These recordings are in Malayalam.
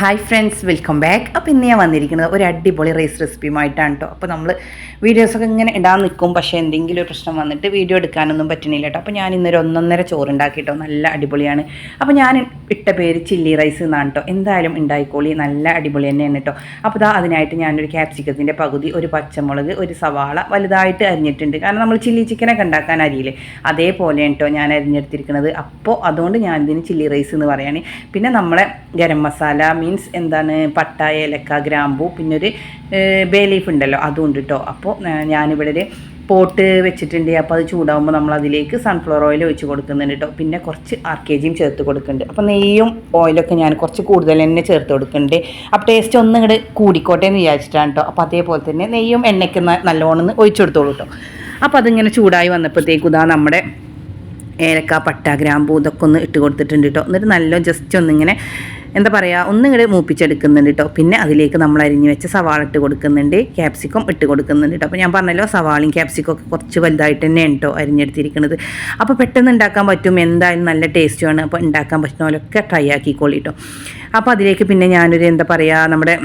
ഹായ് ഫ്രണ്ട്സ് വെൽക്കം ബാക്ക് അപ്പോൾ ഇന്ന് ഞാൻ വന്നിരിക്കുന്നത് ഒരു അടിപൊളി റൈസ് റെസിപ്പിയുമായിട്ടാണ് കേട്ടോ അപ്പോൾ നമ്മൾ വീഡിയോസൊക്കെ ഇങ്ങനെ ഇടാൻ നിൽക്കും. പക്ഷേ എന്തെങ്കിലും ഒരു പ്രശ്നം വന്നിട്ട് വീഡിയോ എടുക്കാനൊന്നും പറ്റുന്നില്ല കേട്ടോ അപ്പോൾ ഞാൻ ഇന്നൊരു ഒന്നൊന്നര ചോറ് ഉണ്ടാക്കിട്ടോ നല്ല അടിപൊളിയാണ്. അപ്പോൾ ഞാൻ ഇട്ട പേര് ചില്ലി റൈസ് എന്നാണ് കേട്ടോ എന്തായാലും ഉണ്ടായിക്കോളി. നല്ല അടിപൊളി തന്നെയാണ് കേട്ടോ അപ്പോൾ ഇതാ അതിനായിട്ട് ഞാനൊരു ക്യാപ്സിക്കത്തിന്റെ പകുതി ഒരു പച്ചമുളക് ഒരു സവാള വലുതായിട്ട് അരിഞ്ഞിട്ടുണ്ട്. കാരണം നമ്മൾ ചില്ലി ചിക്കനൊക്കെ ഉണ്ടാക്കാൻ അരിയില്ലേ? അതേപോലെയാണ് കേട്ടോ ഞാൻ അരിഞ്ഞെടുത്തിരിക്കുന്നത്. അപ്പോൾ അതുകൊണ്ട് ഞാൻ ചില്ലി റൈസ് എന്ന് പറയുകയാണ് പിന്നെ നമ്മളെ ഗരം മസാല മീൻസ് എന്താണ് പട്ട ഏലക്ക ഗ്രാമ്പു പിന്നെ ഒരു ബേ ലീഫ് ഉണ്ടല്ലോ അതും കേട്ടോ അപ്പോൾ ഞാനിവിടെ ഒരു പോട്ട് വെച്ചിട്ടുണ്ട്. അപ്പോൾ അത് ചൂടാകുമ്പോൾ നമ്മൾ അതിലേക്ക് സൺഫ്ലവർ ഓയിൽ ഒഴിച്ച് കൊടുക്കുന്നുണ്ട് കേട്ടോ പിന്നെ കുറച്ച് ആർ കെ ജിയും ചേർത്ത് കൊടുക്കുന്നുണ്ട്. അപ്പോൾ നെയ്യും ഓയിലൊക്കെ ഞാൻ കുറച്ച് കൂടുതൽ തന്നെ ചേർത്ത് കൊടുക്കുന്നുണ്ട്. അപ്പോൾ ടേസ്റ്റ് ഒന്നും ഇങ്ങോട്ട് കൂടിക്കോട്ടെ എന്ന് വിചാരിച്ചിട്ടാണ് കേട്ടോ അപ്പോൾ അതേപോലെ തന്നെ നെയ്യും എണ്ണയ്ക്ക് നല്ലോണം ഒഴിച്ചു കൊടുത്തോളൂ കേട്ടോ അപ്പോൾ അതിങ്ങനെ ചൂടായി വന്നപ്പോഴത്തേക്കും ഇതാ നമ്മുടെ ഏലക്ക പട്ട ഗ്രാമ്പൂ ഇതൊക്കെ ഒന്ന് ഇട്ട് കൊടുത്തിട്ടുണ്ട് കേട്ടോ എന്നിട്ട് നല്ല ജസ്റ്റ് ഒന്നിങ്ങനെ എന്താ പറയുക ഒന്നിങ്ങോട്ട് മൂപ്പിച്ചെടുക്കുന്നുണ്ട് കേട്ടോ പിന്നെ അതിലേക്ക് നമ്മൾ അരിഞ്ഞ് വെച്ച സവാള ഇട്ട് കൊടുക്കുന്നുണ്ട്. ക്യാപ്സിക്കം ഇട്ട് കൊടുക്കുന്നുണ്ട് കേട്ടോ അപ്പോൾ ഞാൻ പറഞ്ഞല്ലോ സവാളയും ക്യാപ്സിക്കം ഒക്കെ കുറച്ച് വലുതായിട്ട് തന്നെയാണ് കേട്ടോ അരിഞ്ഞെടുത്തിരിക്കുന്നത് അപ്പോൾ പെട്ടെന്ന് ഉണ്ടാക്കാൻ പറ്റും എന്തായാലും നല്ല ടേസ്റ്റുമാണ് അപ്പോൾ ഉണ്ടാക്കാൻ പറ്റുന്ന പോലെയൊക്കെ ട്രൈ ആക്കിക്കോളി കേട്ടോ അപ്പോൾ അതിലേക്ക് പിന്നെ ഞാനൊരു എന്താ പറയുക നമ്മുടെ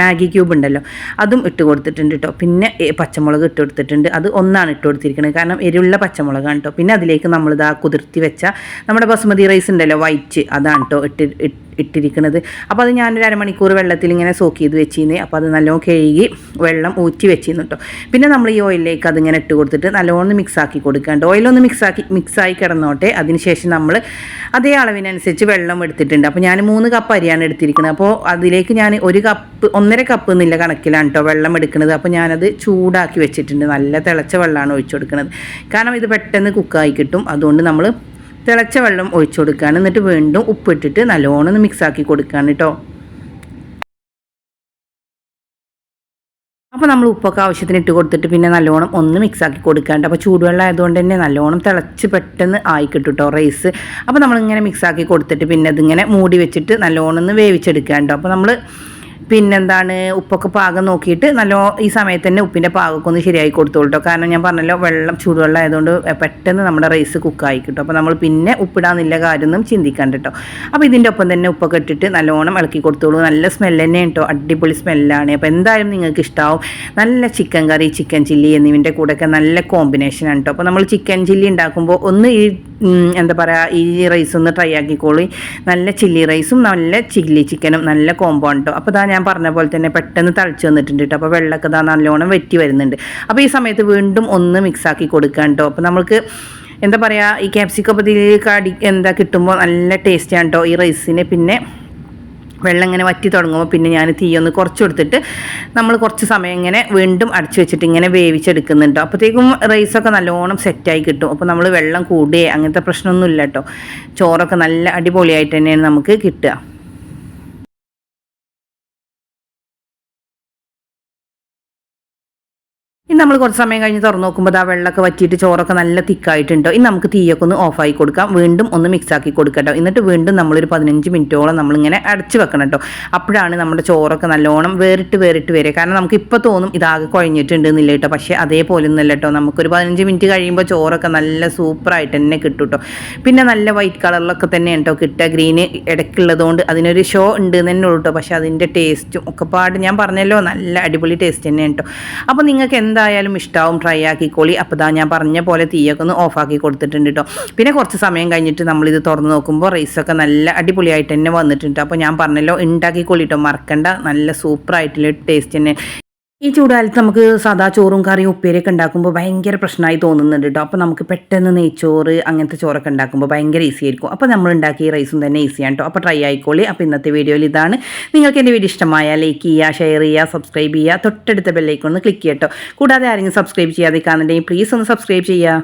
മാഗി ക്യൂബ് ഉണ്ടല്ലോ അതും ഇട്ട് കൊടുത്തിട്ടുണ്ട് കേട്ടോ പിന്നെ പച്ചമുളക് ഇട്ട് കൊടുത്തിട്ടുണ്ട്. അത് ഒന്നാണ് ഇട്ട് കൊടുത്തിരിക്കുന്നത് കാരണം എരിവുള്ള പച്ചമുളകാണ് കേട്ടോ പിന്നെ അതിലേക്ക് നമ്മളിതാ കുതിർത്തി വെച്ച നമ്മുടെ ബസുമതി റൈസ് ഉണ്ടല്ലോ വൈറ്റ് അതാണ് കേട്ടോ ഇട്ട് ഇട്ട് ഇട്ടിരിക്കുന്നത് അപ്പോൾ അത് ഞാനൊരു അരമണിക്കൂർ വെള്ളത്തിൽ ഇങ്ങനെ സോക്ക് ചെയ്ത് വെച്ചിരുന്നേ അപ്പോൾ അത് നല്ലോണം കഴുകി വെള്ളം ഊറ്റി വെച്ചിരുന്നു കേട്ടോ പിന്നെ നമ്മൾ ഈ ഓയിലിലേക്ക് അതിങ്ങനെ ഇട്ട് കൊടുത്തിട്ട് നല്ലോണം മിക്സ് ആക്കി കൊടുക്കേണ്ട ഓയിലൊന്ന് മിക്സ് ആക്കി മിക്സ് ആയി കിടന്നോട്ടെ. അതിനുശേഷം നമ്മൾ അതേ അളവിനനുസരിച്ച് വെള്ളം എടുത്തിട്ടുണ്ട്. അപ്പോൾ ഞാൻ മൂന്ന് കപ്പ് അരിയാണ് എടുത്തിരിക്കുന്നത് അപ്പോൾ അതിലേക്ക് ഞാൻ ഒരു കപ്പ് ഒന്നര കപ്പ് എന്നില്ല കണക്കിലാണ് കേട്ടോ വെള്ളം എടുക്കുന്നത് അപ്പോൾ ഞാനത് ചൂടാക്കി വെച്ചിട്ടുണ്ട്. നല്ല തിളച്ച വെള്ളമാണ് ഒഴിച്ചു കൊടുക്കുന്നത് കാരണം ഇത് പെട്ടെന്ന് കുക്കായി കിട്ടും. അതുകൊണ്ട് നമ്മൾ തിളച്ച വെള്ളം ഒഴിച്ചു കൊടുക്കുകയാണ്. എന്നിട്ട് വീണ്ടും ഉപ്പിട്ടിട്ട് നല്ലോണം ഒന്ന് മിക്സ് ആക്കി കൊടുക്കുകയാണ് കേട്ടോ അപ്പോൾ നമ്മൾ ഉപ്പൊക്കെ ആവശ്യത്തിന് ഇട്ട് കൊടുത്തിട്ട് പിന്നെ നല്ലോണം ഒന്ന് മിക്സ് ആക്കി കൊടുക്കാണ്ട് അപ്പോൾ ചൂടുവെള്ളം ആയതുകൊണ്ട് തന്നെ നല്ലോണം തിളച്ച് പെട്ടെന്ന് ആയി കിട്ടുട്ടോ കേട്ടോ റൈസ് അപ്പോൾ നമ്മളിങ്ങനെ മിക്സ് ആക്കി കൊടുത്തിട്ട് പിന്നെ അതിങ്ങനെ മൂടി വെച്ചിട്ട് നല്ലോണം ഒന്ന് വേവിച്ചെടുക്കാണ്ടോ അപ്പോൾ നമ്മൾ പിന്നെന്താണ് ഉപ്പൊക്കെ പാകം നോക്കിയിട്ട് നല്ല ഈ സമയത്ത് തന്നെ ഉപ്പിന്റെ പാകമൊക്കെ ഒന്ന് ശരിയായി കൊടുത്തോളൂ കേട്ടോ കാരണം ഞാൻ പറഞ്ഞല്ലോ വെള്ളം ചൂടുവെള്ളം ആയതുകൊണ്ട് പെട്ടെന്ന് നമ്മുടെ റൈസ് കുക്കായി കിട്ടും അപ്പോൾ നമ്മൾ പിന്നെ ഉപ്പിടാന്നില്ല കാര്യമൊന്നും ചിന്തിക്കണ്ട കേട്ടോ അപ്പോൾ ഇതിന്റെ ഒപ്പം തന്നെ ഉപ്പൊക്കെ ഇട്ടിട്ട് നല്ലോണം ഇളക്കി കൊടുത്തോളൂ. നല്ല സ്മെല്ല് തന്നെ കേട്ടോ അടിപൊളി സ്മെല്ലാണ് അപ്പോൾ എന്തായാലും നിങ്ങൾക്ക് ഇഷ്ടമാവും നല്ല ചിക്കൻ കറി ചിക്കൻ ചില്ലി എന്നിവന്റെ കൂടെയൊക്കെ നല്ല കോമ്പിനേഷനാണ് കേട്ടോ അപ്പോൾ നമ്മൾ ചിക്കൻ ചില്ലി ഉണ്ടാക്കുമ്പോൾ ഒന്ന് ഈ എന്താ പറയുക ഈ റൈസ് ഒന്ന് ട്രൈ ആക്കിക്കോളി. നല്ല ചില്ലി റൈസും നല്ല ചില്ലി ചിക്കനും നല്ല കോമ്പോ കേട്ടോ അപ്പോൾ ഇതാ ഞാൻ പറഞ്ഞ പോലെ തന്നെ പെട്ടെന്ന് തളിച്ച് വന്നിട്ടുണ്ട് കേട്ടോ അപ്പോൾ വെള്ളമൊക്കെ ഇതാ നല്ലോണം വെറ്റി വരുന്നുണ്ട്. അപ്പോൾ ഈ സമയത്ത് വീണ്ടും ഒന്ന് മിക്സ് ആക്കി കൊടുക്കാം കേട്ടോ അപ്പോൾ നമുക്ക് എന്താ പറയുക ഈ ക്യാപ്സിക്കപ്പത്തിലേക്ക് അടി എന്താ കിട്ടുമ്പോൾ നല്ല ടേസ്റ്റാണ് കേട്ടോ ഈ റൈസിന് പിന്നെ വെള്ളം ഇങ്ങനെ വറ്റി തുടങ്ങുമ്പോൾ പിന്നെ ഞാൻ തീ ഒന്ന് കുറച്ച് കൊടുത്തിട്ട് നമ്മൾ കുറച്ച് സമയം ഇങ്ങനെ വീണ്ടും അടച്ചു വെച്ചിട്ട് ഇങ്ങനെ വേവിച്ചെടുക്കുന്നുണ്ട്. അപ്പോഴത്തേക്കും റൈസൊക്കെ നല്ലോണം സെറ്റായി കിട്ടും. അപ്പോൾ നമ്മൾ വെള്ളം കൂടുകയെ അങ്ങനത്തെ പ്രശ്നമൊന്നുമില്ല കേട്ടോ ചോറൊക്കെ നല്ല അടിപൊളിയായിട്ട് തന്നെയാണ് നമുക്ക് കിട്ടുക. ഇനി നമ്മൾ കുറച്ച് സമയം കഴിഞ്ഞ് തുറന്ന് നോക്കുമ്പോൾ ആ വെള്ളമൊക്കെ വറ്റിയിട്ട് ചോറൊക്കെ നല്ല തിക്കായിട്ടുണ്ടോ. ഇനി നമുക്ക് തീയൊക്കെ ഒന്ന് ഓഫായി കൊടുക്കാം. വീണ്ടും ഒന്ന് മിക്സ് ആക്കി കൊടുക്കട്ടോ. എന്നിട്ട് വീണ്ടും നമ്മളൊരു പതിനഞ്ച് മിനിറ്റോളം നമ്മളിങ്ങനെ അടച്ച് വെക്കണം കേട്ടോ അപ്പോഴാണ് നമ്മുടെ ചോറൊക്കെ നല്ലോണം വേറിട്ട് വേറിട്ട് വരിക. കാരണം നമുക്ക് ഇപ്പോൾ തോന്നും ഇതാകെ കുഴഞ്ഞിട്ടുണ്ട് എന്നില്ല കേട്ടോ പക്ഷേ അതേപോലെ ഒന്നുമല്ല കേട്ടോ നമുക്കൊരു പതിനഞ്ച് മിനിറ്റ് കഴിയുമ്പോൾ ചോറൊക്കെ നല്ല സൂപ്പറായിട്ട് തന്നെ കിട്ടും കേട്ടോ പിന്നെ നല്ല വൈറ്റ് കളറിലൊക്കെ തന്നെ കേട്ടോ കിട്ടുക. ഗ്രീന് ഇടയ്ക്കുള്ളതുകൊണ്ട് അതിനൊരു ഷോ ഉണ്ട് തന്നെ ഉള്ളൂ കേട്ടോ പക്ഷേ അതിന്റെ ടേസ്റ്റും ഒക്കെ പാട് ഞാൻ പറഞ്ഞല്ലോ നല്ല അടിപൊളി ടേസ്റ്റ് തന്നെയാണ് കേട്ടോ അപ്പോൾ നിങ്ങൾക്ക് എന്തായാലും ഇഷ്ടാവും ട്രൈ ആക്കിക്കോളി. അപ്പോൾ ഇതാ ഞാൻ പറഞ്ഞ പോലെ തീയൊക്കെ ഒന്ന് ഓഫാക്കി കൊടുത്തിട്ടുണ്ട് കേട്ടോ പിന്നെ കുറച്ച് സമയം കഴിഞ്ഞിട്ട് നമ്മളിത് തുറന്ന് നോക്കുമ്പോൾ റൈസൊക്കെ നല്ല അടിപൊളിയായിട്ട് തന്നെ വന്നിട്ടുണ്ട്. അപ്പോൾ ഞാൻ പറഞ്ഞല്ലോ ഉണ്ടാക്കിക്കോളി കേട്ടോ മറക്കണ്ട. നല്ല സൂപ്പറായിട്ടുള്ള ടേസ്റ്റ് തന്നെ. ഈ ചൂടുകാലത്ത് നമുക്ക് സാധാ ചോറും കറിയും ഉപ്പേരിയൊക്കെ ഉണ്ടാക്കുമ്പോൾ ഭയങ്കര പ്രശ്നമായി തോന്നുന്നുണ്ട് കേട്ടോ അപ്പോൾ നമുക്ക് പെട്ടെന്ന് നെയ്ച്ചോറ് അങ്ങനത്തെ ചോറൊക്കെ ഉണ്ടാക്കുമ്പോൾ ഭയങ്കര ഈസി ആയിരിക്കും. അപ്പോൾ നമ്മൾ ഉണ്ടാക്കിയ റൈസും തന്നെ ഈസിയാണ് കേട്ടോ അപ്പോൾ ട്രൈ ആയിക്കോളി. അപ്പോൾ ഇന്നത്തെ വീഡിയോയിൽ ഇതാണ്. നിങ്ങൾക്ക് എന്റെ വീഡിയോ ഇഷ്ടമായാൽ ലൈക്ക് ചെയ്യുക ഷെയർ ചെയ്യുക സബ്സ്ക്രൈബ് ചെയ്യുക തൊട്ടടുത്ത ബെല്ലൈക്കൊന്ന് ക്ലിക്ക് ചെയ്യട്ടോ. കൂടാതെ ആരെങ്കിലും സബ്സ്ക്രൈബ് ചെയ്യാതെ കാണുന്നുണ്ടെങ്കിൽ പ്ലീസ് ഒന്ന് സബ്സ്ക്രൈബ് ചെയ്യുക.